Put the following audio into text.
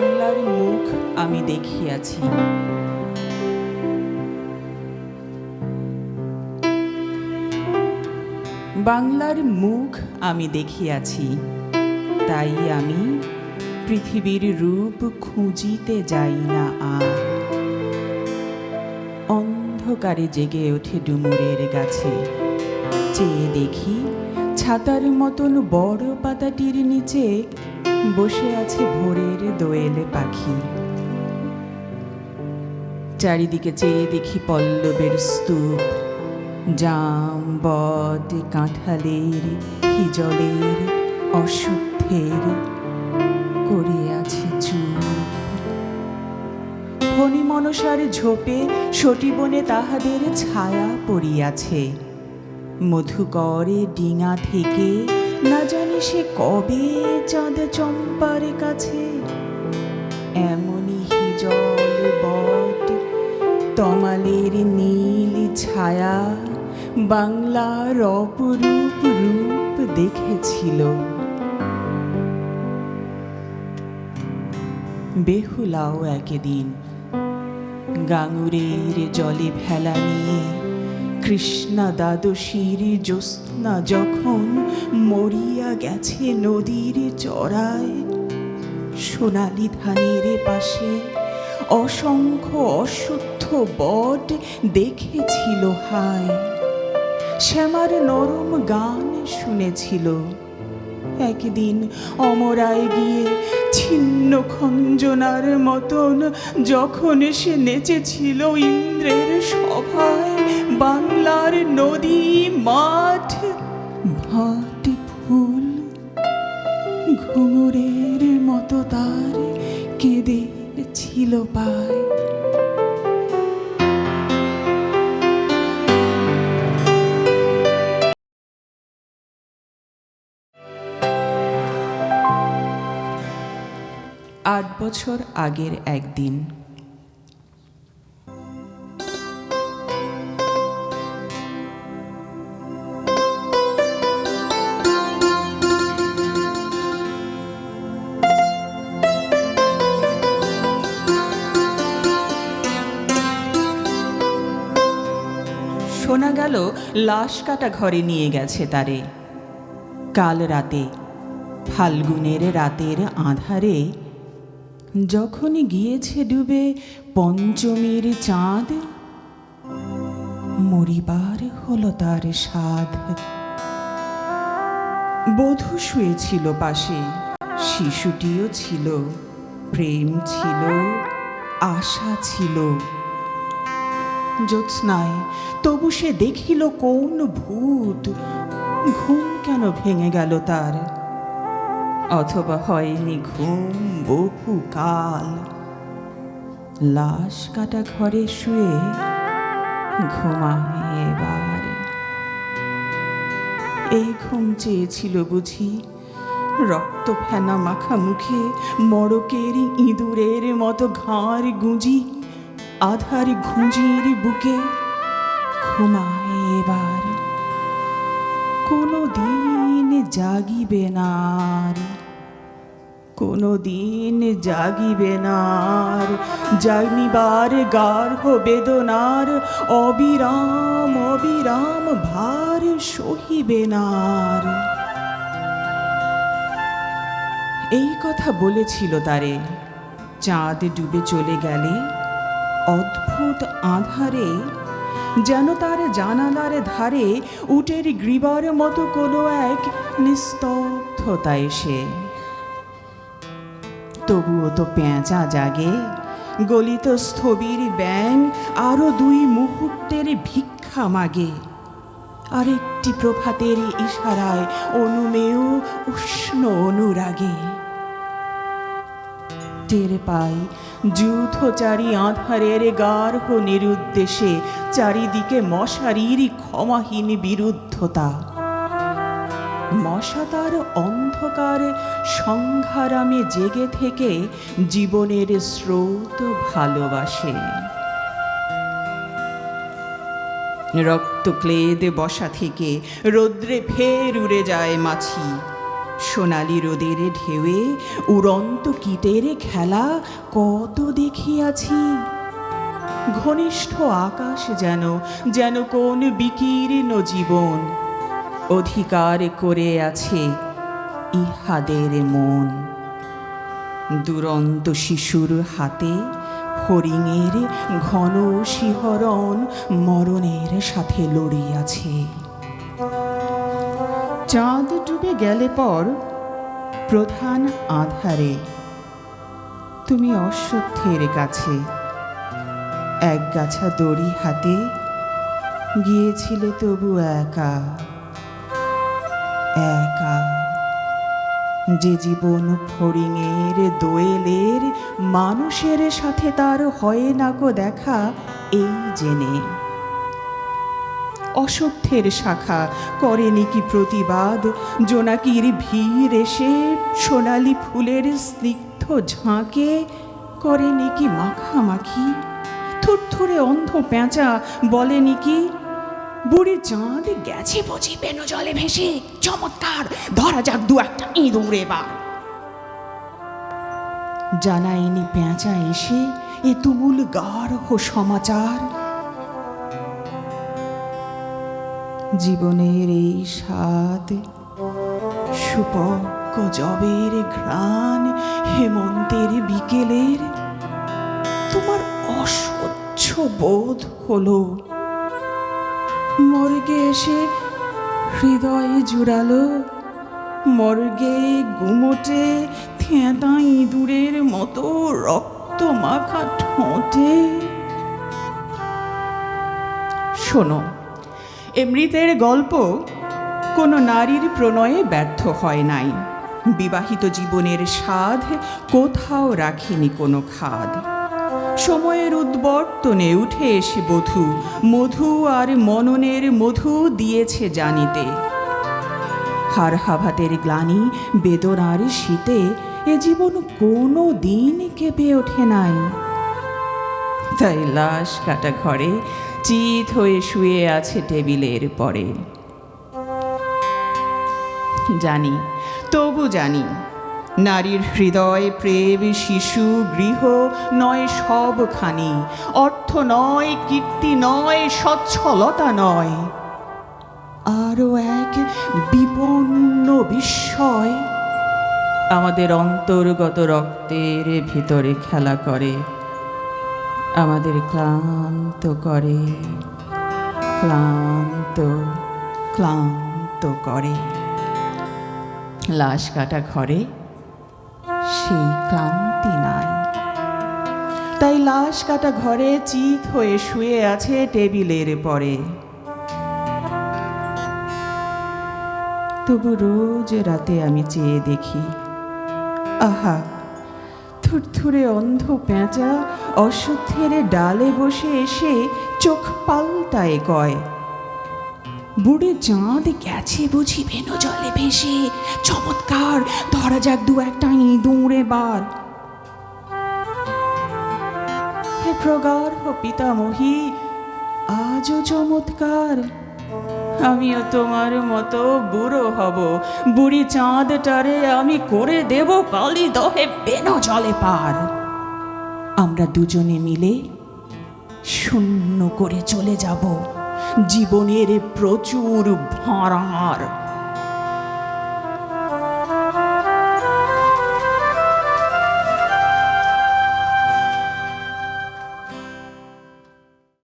বাংলার মুখ আমি দেখিয়াছি। বাংলার মুখ আমি দেখিয়াছি, তাই আমি পৃথিবীর রূপ খুঁজিতে যাই না আর। অন্ধকারে জেগে ওঠে ডুমুরের গাছে, চেয়ে দেখি ছাতার মতন বড় পাতাটির নিচে বসে আছে ভোরের দোয়েলে পাখি। চারিদিকে চেয়ে দেখি পল্লবের স্তূপ, জাম, বট, কাঁঠালের, হিজলের, অশুদ্ধের করে আছে চুপ। ফণি মনসার ঝোপে সটিবনে তাহাদের ছায়া পড়িয়াছে। মধুকরে ডিঙা থেকে না জানি সে কবে চাঁদ চম্পার কাছে। এমনই হিজল বট, তমালের নীল ছায়া বাংলার অপরূপ রূপ দেখেছিল। বেহুলাও একদিন গাঙুরের জলে ভেলা নিয়ে কৃষ্ণা দ্বাদশীর জ্যোৎস্না যখন মরিয়া গেছে নদীর চড়ায়, সোনালি ধানের পাশে অসংখ্য অশুদ্ধ বট দেখেছিল হায়। শ্যামার নরম গান শুনেছিল। একদিন অমরায় গিয়ে ছিন্ন খঞ্জনার মতন যখন সে নেচেছিল ইন্দ্রের সভায় বাংলার নদী মাঠ ভাট ফুল, ঘুঙুরের মতো তার কেঁদে ছিল পায় আট বছর আগের একদিন। শোনা গেল, লাশ কাটা ঘরে নিয়ে গেছে তারে। কাল রাতে, ফাল্গুনের রাতের আধারে যখন গিয়েছে ডুবে পঞ্চমীর চাঁদ, মরিবার হলো তার সাধ বধূ শুয়েছিল পাশে, শিশুটিও ছিল, প্রেম ছিল, আশা ছিল। জ্যোৎস্নায় তবু সে দেখিল কোন ভূত, ঘুম কেন ভেঙে গেল তার? অথবা হয়নি ঘুম বহু কাল লাশ কাটা ঘরে শুয়ে ঘুমায় এবার। এই ঘুম চেয়েছিল বুঝি রক্ত ফেনা মাখা মুখে মড়কের ইঁদুরের মতো ঘাড় গুঁজি আধার ঘুঁজির বুকে ঘুমায় এবার। কোনো দিন জাগিবে না আর। কোনো দিন জাগিবে না আর। জাগিবার গার্হ বেদনার অবিরাম অবিরাম ভার সহিবে না আর। এই কথা বলেছিল তারে চাঁদ ডুবে চলে গেলে অদ্ভুত আধারে যেন তার জানালার ধারে উটের গ্রীবার মতো কোনো এক নিস্তব্ধতা এসে তবুও তো পেঁচা জাগে। গলিত স্থবির ব্যাং আরও দুই মুহূর্তের ভিক্ষা মাগে। আরেকটি প্রভাতের ইশারায় অনুমেয় উষ্ণ অনুরাগে। টের পাই যুথচারী আধারের গার্হ নিরুদ্দেশে চারিদিকে মশারির ক্ষমাহীন বিরুদ্ধতা। মশা তার অন্ধকার সংঘারামে জেগে থেকে জীবনের স্রোত ভালোবাসে। রক্তক্লেদ বসা থেকে রৌদ্রে ফের উড়ে যায় মাছি। সোনালি রোদের ঢেউয়ে উড়ন্ত কীটের খেলা কত দেখিয়াছি ঘনিষ্ঠ আকাশ যেন যেন কোন বিকীর্ণ জীবন অধিকার করে আছে ইহাদের মন। দুরন্ত শিশুর হাতে হরিণের ঘন শিহরণ মরণের সাথে লড়িয়াছে। চাঁদ ডুবে গেলে পর প্রধান আধারে তুমি অশ্বত্থের কাছে। এক গাছা দড়ি হাতে গিয়েছিলে তবু একা। একা। যে জীবন ফড়িংয়ের দোয়েলের, মানুষের সাথে তার হয় না গো দেখা, এই জেনে। অসভ্যের শাখা করেনি কি প্রতিবাদ? জোনাকির ভিড় এসে সোনালি ফুলের স্নিগ্ধ ঝাঁকে করেনি কি মাখামাখি? থুরথুরে অন্ধ পেঁচা বলেনি কি বুড়ি চাঁদ গেছে বুঝি পেন জলে ভেসে। চমৎকার। ধরা যাক দু একটা ইঁদুর এবার। জানায়নি পেঁচা এসে এ তুমুল গাঢ় সমাচার। জীবনের এই স্বাদ সুপক্ক জবের ঘ্রাণ, হেমন্তের বিকেলের, তোমার অসহ্য বোধ হলো মর্গে এসে হৃদয় জুড়ালো। মর্গে গুমোটে থেঁতা ইঁদুরের মতো রক্ত মাখা ঠোঁটে। শোনো এমৃতের গল্প কোনো নারীর প্রণয়ে ব্যর্থ হয় নাই। বিবাহিত জীবনের স্বাদ কোথাও রাখেনি কোনো খাদ। সময়ের উদ্বর্তনে উঠে এসে বধূ, মধু আর মননের মধু দিয়েছে জানিতে। হার হাভাতের গ্লানি, বেদনার শীতে এ জীবন কোনো দিন কেঁপে ওঠে নাই। তাই লাশ কাটা ঘরে চিত হয়ে শুয়ে আছে টেবিলের পরে। জানি, তবু জানি নারীর হৃদয় প্রেম, শিশু, গৃহ নয় সবখানি। অর্থ নয়, কীর্তি নয়, সচ্ছলতা নয়। আরও এক বিপন্ন বিস্ময়। আমাদের অন্তর্গত রক্তের ভিতরে খেলা করে। আমাদের ক্লান্ত করে। ক্লান্ত ক্লান্ত করে। লাশ কাটা ঘরে সেই ক্লান্তি নাই। তাই লাশ কাটা ঘরে চিত হয়ে শুয়ে আছে টেবিলের পরে। তবু রোজ রাতে আমি চেয়ে দেখি, আহা, থুরথুরে অন্ধ পেঁচা অশ্বত্থের ডালে বসে এসে চোখ পাল্টায় কয়। বুড়ে চাঁদ গেছে বুঝি ভেনো জলে ভেসে। চমৎকার, ধরা যাক দু একটা ইঁদুর এবার। হে প্রগাঢ় পিতামহী, আজও চমৎকার। আমিও তোমার মতো বুড়ো হব। বুড়ি চাঁদটারে আমি করে দেব কালি দহে বেনো জলে পার। আমরা দুজনে মিলে শূন্য করে চলে যাব। জীবনের প্রচুর ভাঁড়ার